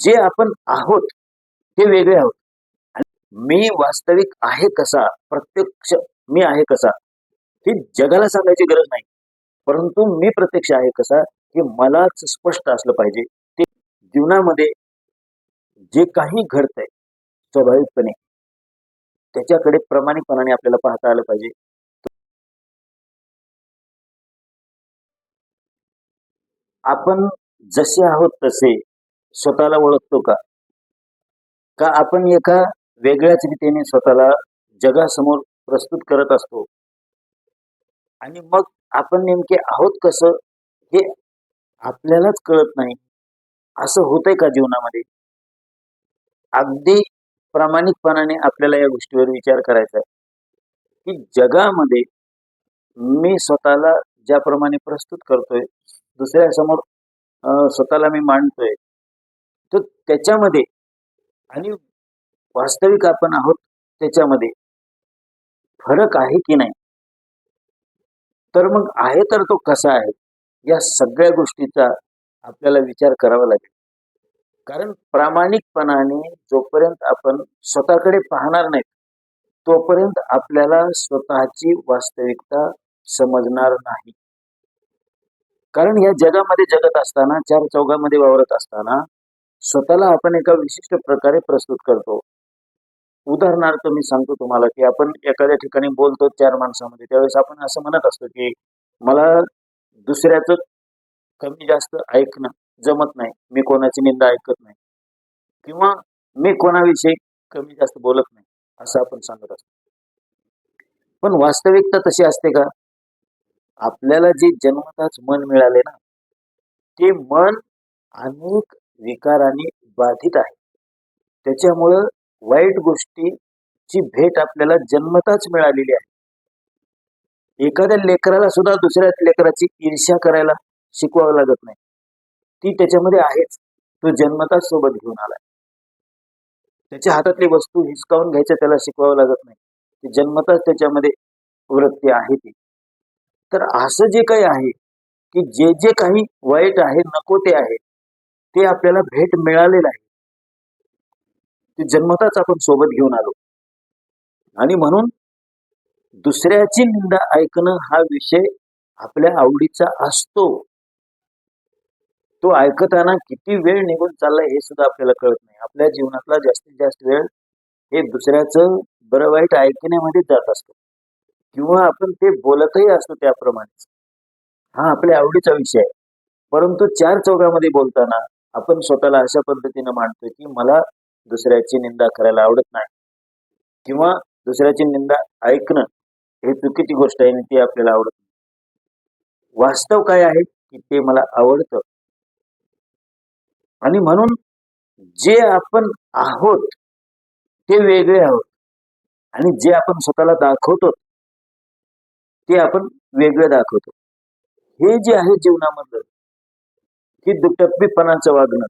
जे आपण आहोत ते वेगळे आहोत. मी वास्तविक आहे कसा प्रत्यक्ष मी आहे कसा हे जगाला सांगायची गरज नाही. परंतु मी प्रत्यक्ष आहे कसा हे मलाच स्पष्ट असलं पाहिजे. ते जीवनामध्ये जे काही घडतंय स्वाभाविकपणे त्याच्याकडे प्रामाणिकपणाने आपल्याला पाहता आलं पाहिजे. आपण जसे आहोत तसे स्वतःला ओळखतो का? का आपण एका वेगळ्याच रीतीने स्वतःला जगासमोर प्रस्तुत करत असतो? आणि मग आपण नेमके आहोत कसं? हे आपल्यालाच कळत नाही. असं होतंय का जीवनामध्ये? अगदी प्रामाणिकपणाने आपल्याला या गोष्टीवर विचार करायचा आहे. की जगामध्ये मी स्वतःला ज्याप्रमाणे प्रस्तुत करतोय दुसऱ्यासमोर स्वतःला मी मांडतोय तर त्याच्यामध्ये आणि वास्तविक आपण आहोत त्याच्यामध्ये फरक आहे की नाही? तर मग आहे तर तो कसा आहे? या सगळ्या गोष्टीचा आपल्याला विचार करावा लागेल. कारण प्रामाणिकपणाने जोपर्यंत आपण स्वतःकडे पाहणार नाही तोपर्यंत आपल्याला स्वतःची वास्तविकता समजणार नाही. कारण या जगामध्ये जगत असताना चार चौघामध्ये वावरत असताना स्वतःला आपण एका विशिष्ट प्रकारे प्रस्तुत करतो. उदाहरणार्थ मी सांगतो तुम्हाला की आपण एखाद्या ठिकाणी बोलतो चार माणसामध्ये त्यावेळेस आपण असं म्हणत असतो की मला दुसऱ्याचं कमी जास्त ऐकणं जमत नाही. मी कोणाची निंदा ऐकत नाही. किंवा मी कोणाविषयी कमी जास्त बोलत नाही असं आपण सांगत असतो. पण वास्तविकता तशी असते का? आपल्याला जे जन्मताच मन मिळाले ना ते मन अनेक विकाराने बाधित आहे. त्याच्यामुळं वाईट गोष्टीची भेट आपल्याला जन्मताच मिळालेली आहे. एखाद्या लेकराला सुद्धा दुसऱ्या लेकराची ईर्ष्या करायला शिकवावं लागत नाही. ती त्याच्यामध्ये आहेच. तो जन्मताच सोबत घेऊन आलाय. त्याच्या हातातली वस्तू हिसकावून घ्यायचं त्याला शिकवावं लागत नाही. ती जन्मताच त्याच्यामध्ये वृत्ती आहे ती. तर असं जे काही आहे की जे जे काही वाईट आहे नको ते आहे ते आपल्याला भेट मिळालेलं आहे. ते जन्मताच आपण सोबत घेऊन आलो. आणि म्हणून दुसऱ्याची निंदा ऐकणं हा विषय आपल्या आवडीचा असतो. तो ऐकताना किती वेळ निघून चाललाय हे सुद्धा आपल्याला कळत नाही. आपल्या जीवनातला जास्तीत जास्त वेळ हे दुसऱ्याचं बरं वाईट ऐकण्यामध्ये जात असतो. किंवा आपण ते बोलतही असतो त्याप्रमाणेच. हा आपल्या आवडीचा विषय आहे. परंतु चार चौघामध्ये बोलताना आपण स्वतःला अशा पद्धतीने मांडतोय की मला दुसऱ्याची निंदा करायला आवडत नाही. किंवा दुसऱ्याची निंदा ऐकणं हे चुकीची गोष्ट आहे आणि ती आपल्याला आवडत नाही. वास्तव काय आहे की ते मला आवडतं. आणि म्हणून जे आपण आहोत ते वेगळे आहोत. आणि जे आपण स्वतःला दाखवतो ते आपण वेगळं दाखवतो. हे जे आहे जीवनामधलं ही दुटप्पीपणाचं वागणं.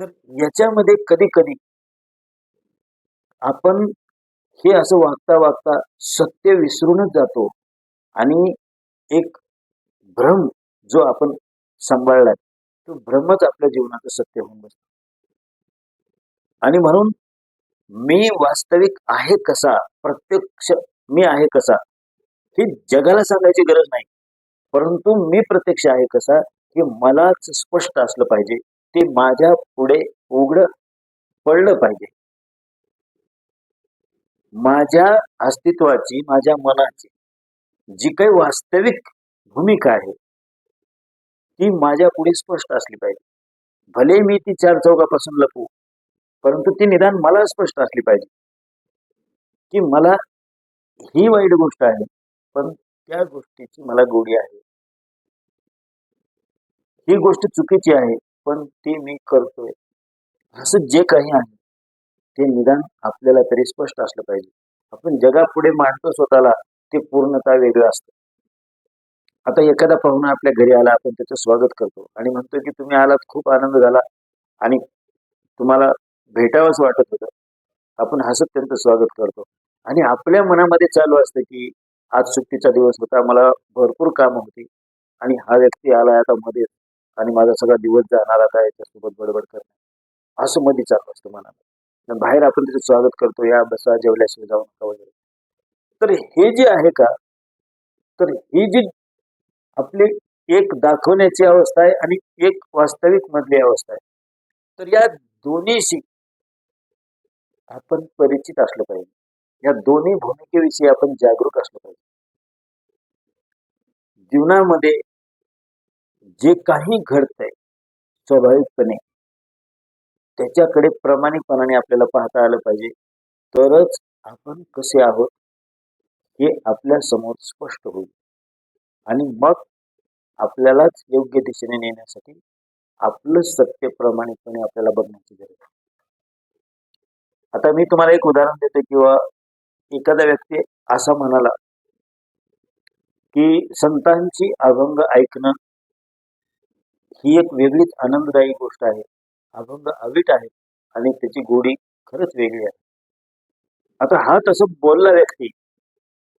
तर याच्यामध्ये कधी कधी आपण हे असं वागता वागता सत्य विसरूनच जातो आणि एक भ्रम जो आपण सांभाळलाय तो भ्रमच आपल्या जीवनाचं सत्य होऊन बसतो. आणि म्हणून मी वास्तविक आहे कसा प्रत्यक्ष मी आहे कसा ही जगाला सांगायची गरज नाही. परंतु मी प्रत्यक्ष आहे कसा हे मलाच स्पष्ट असलं पाहिजे. ते माझ्या पुढे उघड पडलं पाहिजे. माझ्या अस्तित्वाची माझ्या मनाची जी काही वास्तविक भूमिका आहे ती माझ्या पुढे स्पष्ट असली पाहिजे. भले मी ती चार चौकापासून लपू परंतु ती निदान मला स्पष्ट असली पाहिजे. की मला ही वाईट गोष्ट आहे पण त्या गोष्टीची मला गोडी आहे. ही गोष्ट चुकीची आहे पण ती मी करतोय. असं जे काही आहे ते निदान आपल्याला तरी स्पष्ट असलं पाहिजे. आपण जगापुढे मांडतो स्वतःला ते पूर्णता वेगळं असतं. आता एखादा पाहुणा आपल्या घरी आला आपण त्याचं स्वागत करतो आणि म्हणतो की तुम्ही आलात खूप आनंद झाला आणि तुम्हाला भेटावंच वाटत होतं. आपण हसत त्यांचं स्वागत करतो. आणि आपल्या मनामध्ये चालू असतं की आज सुट्टीचा दिवस होता मला भरपूर कामं होती आणि हा व्यक्ती आला आता मध्ये आणि माझा सगळा दिवस जाणार आता याच्यासोबत बडबड करणार असं मध्ये चालू असतं मनाला बाहेर आपण त्याचं स्वागत करतो या बसा जेवल्याशिवाय जाऊ नका वगैरे. तर हे जे आहे का? तर ही जी आपली एक दाखवण्याची अवस्था आहे आणि एक वास्तविक मधली अवस्था आहे. तर या दोन्हीशी आपण परिचित असलं पाहिजे. या दोन्ही भूमिकेविषयी आपण जागरूक असलं पाहिजे. जीवनामध्ये जे काही घडतंय स्वाभाविकपणे त्याच्याकडे प्रामाणिकपणाने आपल्याला पाहता आलं पाहिजे. तरच आपण कसे आहोत हे आपल्यासमोर स्पष्ट होईल. आणि मग आपल्यालाच योग्य दिशेने नेण्यासाठी आपलं सत्य प्रामाणिकपणे आपल्याला बघण्याची गरज आहे. आता मी तुम्हाला एक उदाहरण देतो किंवा एखादा व्यक्ती असा म्हणाला की संतांची अभंग ऐकणं ही एक वेगळीच आनंददायी गोष्ट आहे. अभंग अवीट आहे आणि त्याची गोडी खरंच वेगळी आहे. आता हा तसं बोलला व्यक्ती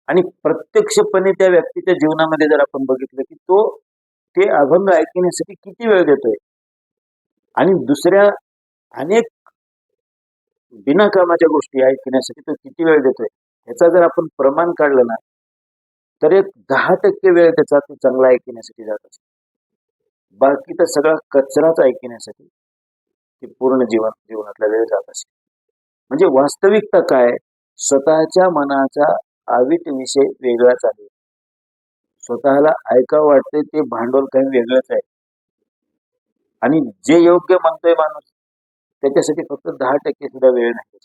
आणि प्रत्यक्षपणे त्या व्यक्तीच्या जीवनामध्ये जर आपण बघितलं की तो ते अभंग ऐकण्यासाठी किती वेळ देतोय? आणि दुसऱ्या अनेक बिनाकामाच्या गोष्टी ऐकण्यासाठी तो किती वेळ देतोय? ह्याचा जर आपण प्रमाण काढलं ना तर एक दहा टक्के वेळ त्याचा तो चांगला ऐकण्यासाठी जात असतो. बाकीचा सगळा कचराच ऐकण्यासाठी ते पूर्ण जीवन जीवनातला वेळ जात असेल म्हणजे वास्तविकता काय? स्वतःच्या मनाचा आविट विषय वेगळाच आहे. स्वतःला ऐका वाटते ते भांडवल काही वेगळंच आहे. आणि जे योग्य म्हणतोय माणूस त्याच्यासाठी फक्त दहा टक्के सुद्धा वेळ नाही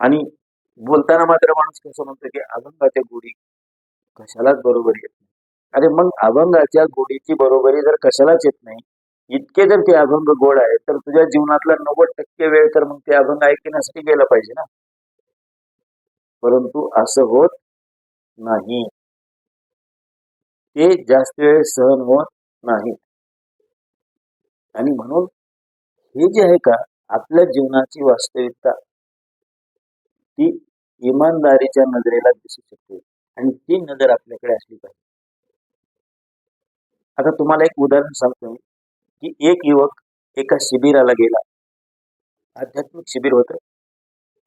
आणि बोलताना मात्र माणूस कसं म्हणतो की अभंगाच्या गोडी कशालाच बरोबर येत अरे मग अभंगाच्या गोडीची बरोबरी जर कशालाच येत नाही इतके जर ते अभंग गोड आहे तर तुझ्या जीवनातला नव्वद टक्के वेळ तर मग ते अभंग ऐकण्यासाठी गेला पाहिजे ना? परंतु असं होत नाही. ते जास्त वेळ सहन होत नाही आणि म्हणून हे जे आहे का आपल्या जीवनाची वास्तविकता ती इमानदारीच्या नजरेला दिसू शकते. आणि ती नजर आपल्याकडे असली पाहिजे. आता तुम्हाला एक उदाहरण सांगतो मी की एक युवक एका शिबिराला गेला. आध्यात्मिक शिबिर होतं.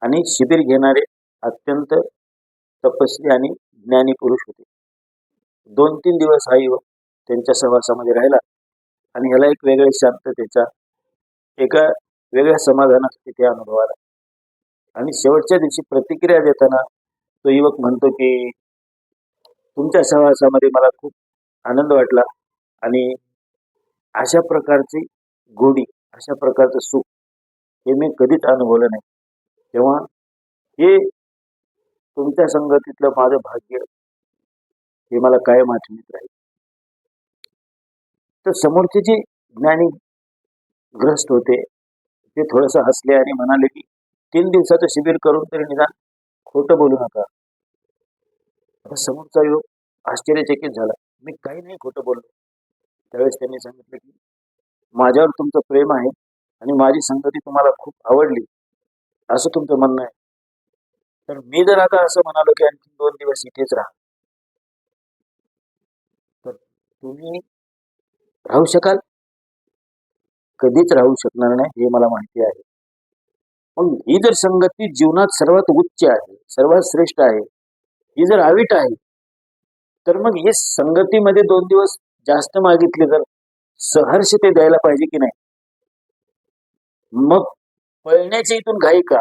आणि शिबिर घेणारे अत्यंत तपस्वी आणि ज्ञानी पुरुष होते. दोन तीन दिवस हा युवक त्यांच्या सहवासामध्ये राहिला आणि ह्याला एक वेगळ्या शांततेचा एका वेगळ्या समाधानाचा तिथे अनुभव आला आणि शेवटच्या दिवशी प्रतिक्रिया देताना तो युवक म्हणतो की तुमच्या सहवासामध्ये मला खूप आनंद वाटला. आणि अशा प्रकारची गोडी अशा प्रकारचं सुख हे मी कधीच अनुभवलं नाही. तेव्हा हे तुमच्या संगतीतलं माझं भाग्य हे मला कायम आठवणीत राहील. तर समोरचे जे ज्ञानी ग्रस्त होते ते थोडस हसले आणि म्हणाले की तीन दिवसाचं शिबिर करून तरी निदान खोटं बोलू नका. आता समोरचा योग आश्चर्यचकित झाला. मी काही नाही खोटं बोललो. त्यावेळेस त्यांनी सांगितलं की माझ्यावर तुमचं प्रेम आहे आणि माझी संगती तुम्हाला खूप आवडली असं तुमचं म्हणणं आहे. तर मी जर आता असं म्हणालो की आणखी दोन दिवस इथेच राहा. तर तुम्ही राहू शकाल. कधीच राहू शकणार नाही हे मला माहिती आहे. मग ही जर संगती जीवनात सर्वात उच्च आहे सर्वात श्रेष्ठ आहे ही जर आवीट आहे तर मग ही संगतीमध्ये दोन दिवस जास्त मागितले तर सहर्ष ते द्यायला पाहिजे की नाही? मग पळण्याची इथून घाई का?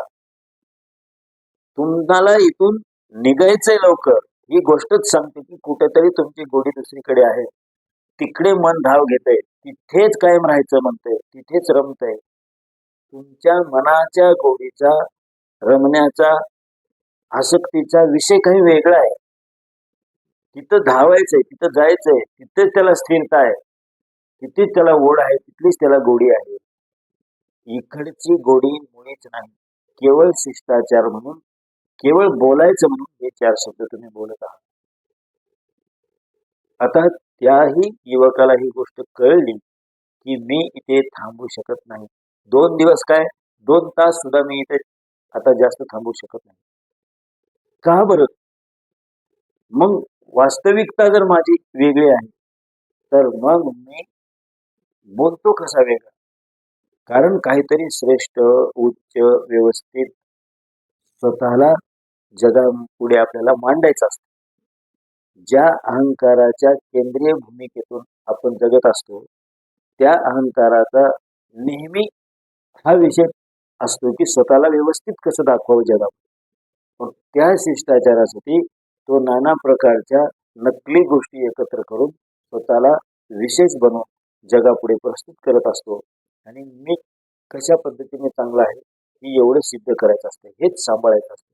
तुम्हाला इथून निघायचंय लवकर. ही गोष्टच सांगते की कुठेतरी तुमची गोडी दुसरीकडे आहे. तिकडे मन धाव घेत तिथेच कायम राहायचं म्हणतंय. तिथेच रमतंय. तुमच्या मनाच्या गोडीचा रमण्याचा आसक्तीचा विषय काही वेगळा आहे. तिथं धावायचंय तिथं जायचंय तिथेच त्याला स्थिरता आहे. तिथेच त्याला ओढ आहे तिथलीच त्याला गोडी आहे. इकडची गोडी मुळीच नाही. केवळ शिष्टाचार म्हणून केवळ बोलायचं म्हणून हे चार शब्द तुम्ही बोलत आहात. आता त्याही युवकाला ही गोष्ट कळली की मी इथे थांबू शकत नाही. दोन दिवस काय? दोन तास सुद्धा मी इथे आता जास्त थांबू शकत नाही. का बरं? मग वास्तविकता जर माझी वेगळी आहे तर मग मी बोलतो कसा वेगळा? कारण काहीतरी श्रेष्ठ उच्च व्यवस्थित स्वतःला जगापुढे आपल्याला मांडायचं असतं. ज्या अहंकाराच्या केंद्रीय भूमिकेतून आपण जगत असतो त्या अहंकाराचा नेहमी हा विषय असतो की स्वतःला व्यवस्थित कसं दाखवावं जगामध्ये. मग त्या शिष्टाचारासाठी तो नाना प्रकारच्या नकली गोष्टी एकत्र करून स्वतःला विशेष बनवून जगापुढे प्रस्तुत करत असतो. आणि मी कशा पद्धतीने चांगला आहे हे एवढं सिद्ध करायचं असतं हेच सांभाळायचं असतं.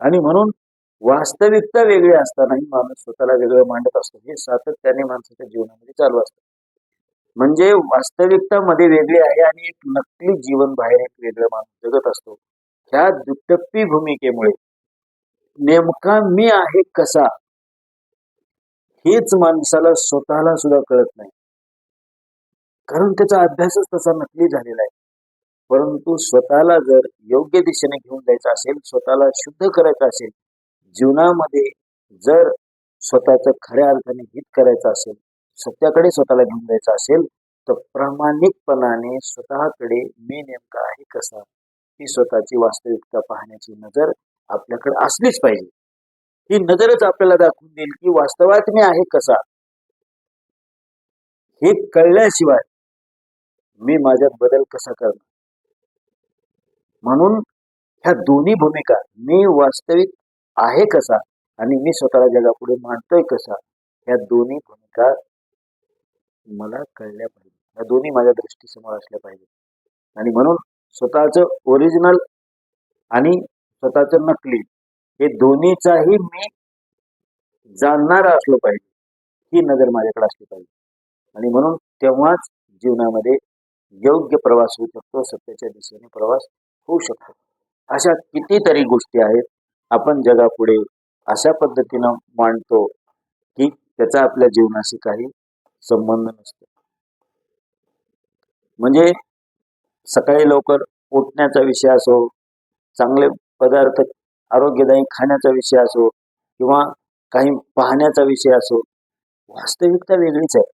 आणि म्हणून वास्तविकता वेगळी असतानाही माणूस स्वतःला वेगळं मांडत असतो. हे सातत्याने माणसाच्या जीवनामध्ये चालू असतं. म्हणजे वास्तविकता मध्ये वेगळी आहे आणि एक नकली जीवन बाहेर एक वेगळं माणूस जगत असतो. ह्या दुटप्पी भूमिकेमुळे नेमका मी आहे कसा? हेच माणसाला स्वतःला सुद्धा कळत नाही. कारण त्याचा अभ्यासच तसा नकली झालेला आहे. परंतु स्वतःला जर योग्य दिशेने घेऊन जायचं असेल स्वतःला शुद्ध करायचं असेल जीवनामध्ये जर स्वतःच खऱ्या अर्थाने हित करायचं असेल सत्याकडे स्वतःला घेऊन जायचं असेल तर प्रामाणिकपणाने स्वतःकडे मी नेमका आहे कसा? ही स्वतःची वास्तविकता पाहण्याची नजर आपल्याकडे असलीच पाहिजे. ही नजरच आपल्याला दाखवून देईल की वास्तवात मी आहे कसा. हे कळल्याशिवाय मी माझ्यात बदल कसा करणार? म्हणून ह्या दोन्ही भूमिका मी वास्तविक आहे कसा आणि मी स्वतःला जगापुढे मांडतोय कसा ह्या दोन्ही भूमिका मला कळल्या पाहिजे. ह्या दोन्ही माझ्या दृष्टीसमोर असल्या पाहिजे आणि म्हणून स्वतःचं ओरिजिनल आणि स्वतःचं नकली. हे दोन्हीचाही मी जाणणार असलो पाहिजे. ही नजर माझ्याकडे असली पाहिजे. आणि म्हणून तेव्हाच जीवनामध्ये योग्य प्रवास होऊ शकतो सत्याच्या दिशेने प्रवास होऊ शकतो. अशा कितीतरी गोष्टी आहेत. आपण जगापुढे अशा पद्धतीनं मांडतो की त्याचा आपल्या जीवनाशी काही संबंध नसतो. म्हणजे सकाळी लवकर उठण्याचा विषय असो चांगले पदार्थ आरोग्यदायी खाण्याचा विषय असो किंवा काही पाहण्याचा विषय असो वास्तविकता वेगळीच आहे.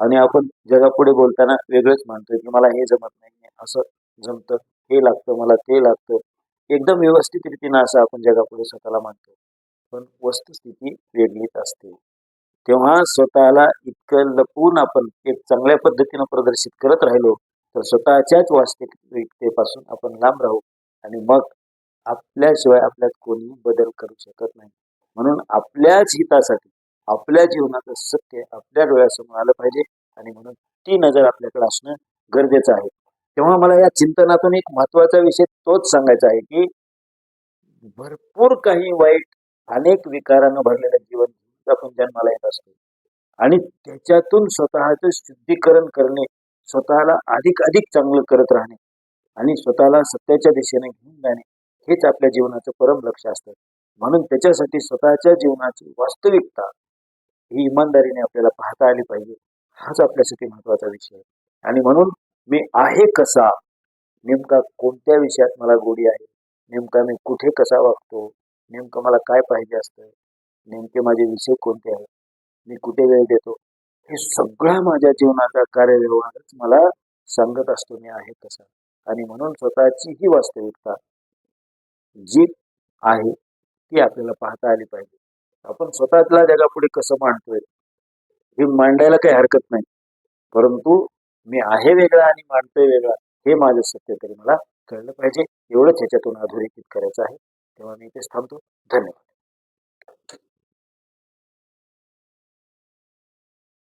आणि आपण जगापुढे बोलताना वेगळंच मानतोय की मला हे जमत नाही असं जमतं हे लागतं मला ते लागतं. एकदम व्यवस्थित रीतीनं असं आपण जगापुढे स्वतःला मानतो पण वस्तुस्थिती वेगळीच असते. तेव्हा स्वतःला इतकं लपवून आपण एक चांगल्या पद्धतीनं प्रदर्शित करत राहिलो तर स्वतःच्याच वास्तविकतेपासून आपण लांब राहू आणि मग आपल्याशिवाय आपल्यात कोणी बदल करू शकत नाही. म्हणून आपल्याच हितासाठी आपल्या जीवनाचं सत्य आपल्या डोळ्यासमोर आलं पाहिजे आणि म्हणून ती नजर आपल्याकडे असणं गरजेचं आहे. तेव्हा मला या चिंतनातून एक महत्त्वाचा विषय तोच सांगायचा आहे की भरपूर काही वाईट अनेक विकारानं भरलेलं जीवन आपण जन्माला येत असतो. आणि त्याच्यातून स्वतःचं शुद्धीकरण करणे स्वतःला अधिक अधिक चांगलं करत राहणे आणि स्वतःला सत्याच्या दिशेने घेऊन जाणे हेच आपल्या जीवनाचं परम लक्ष असतं. म्हणून त्याच्यासाठी स्वतःच्या जीवनाची वास्तविकता ही इमानदारीने आपल्याला पाहता आली पाहिजे. हाच आपल्यासाठी महत्त्वाचा विषय. आहे आणि म्हणून मी आहे कसा नेमका कोणत्या विषयात मला गोडी आहे नेमका मी कुठे कसा वागतो नेमकं मला काय पाहिजे असतं नेमके माझे विषय कोणते आहेत मी कुठे वेळ देतो हे सगळा माझ्या जीवनाचा कार्यव्यवहारच मला सांगत असतो मी आहे कसा. आणि म्हणून स्वतःची ही वास्तविकता जी आहे ती आपल्याला पाहता आली पाहिजे. आपण स्वतःला जगापुढे कसं मांडतोय हे मांडायला काही हरकत नाही. परंतु मी आहे वेगळा आणि मांडतोय वेगळा हे माझं सत्य तरी मला कळलं पाहिजे. एवढंच ह्याच्यातून अधोरेखित करायचं आहे. तेव्हा मी इथेच थांबतो. धन्यवाद.